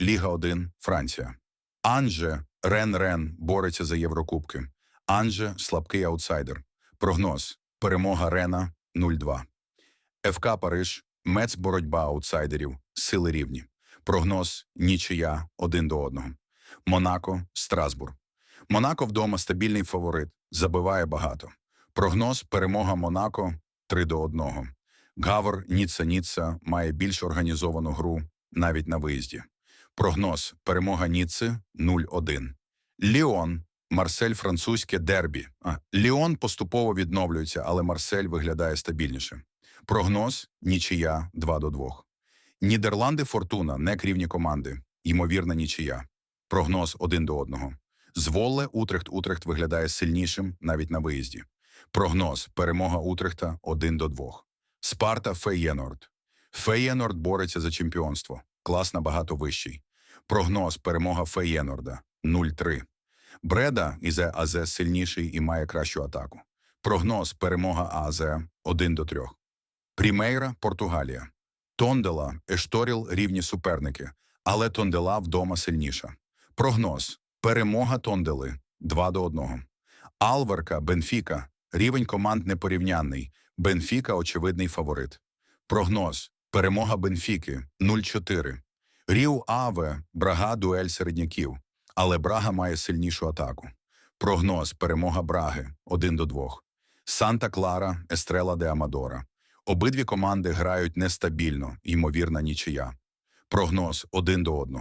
Ліга 1, Франція. Анже Рен-Рен бореться за Єврокубки. Анже слабкий аутсайдер. Прогноз. Перемога Рена 0-2. ФК Париж. Мец боротьба аутсайдерів. Сили рівні. Прогноз нічия 1 до 1. Монако, Страсбург. Монако вдома стабільний фаворит. Забиває багато. Прогноз перемога Монако 3 до 1. Гавр Ніцца Ніцца має більш організовану гру навіть на виїзді. Прогноз перемога Ніцци 0-1. Ліон, Марсель французьке дербі. А, Ліон поступово відновлюється, але Марсель виглядає стабільніше. Прогноз нічия 2 до 2. Нідерланди Фортуна не рівні команди. Ймовірна нічия. Прогноз 1 до 1. Зволле Утрехт Утрехт виглядає сильнішим навіть на виїзді. Прогноз перемога Утрехта 1 до 2. Спарта Феєнорд. Феєнорд бореться за чемпіонство. Клас набагато вищий. Прогноз перемога Феєнорда 0-3. Бреда Ізе АЗ сильніший і має кращу атаку. Прогноз перемога АЗ 1 до 3. Прімейра Португалія. Тондела Ешторіл рівні суперники, але Тондела вдома сильніша. Прогноз перемога Тондели 2 до 1. Алверка Бенфіка рівень команд непорівнянний. Бенфіка очевидний фаворит. Прогноз перемога Бенфіки 0-4. Ріу Аве Брага дуель середняків, але Брага має сильнішу атаку. Прогноз перемога Браги 1 до 2. Санта Клара Естрела де Амадора. Обидві команди грають нестабільно, ймовірна нічия. Прогноз 1 до 1.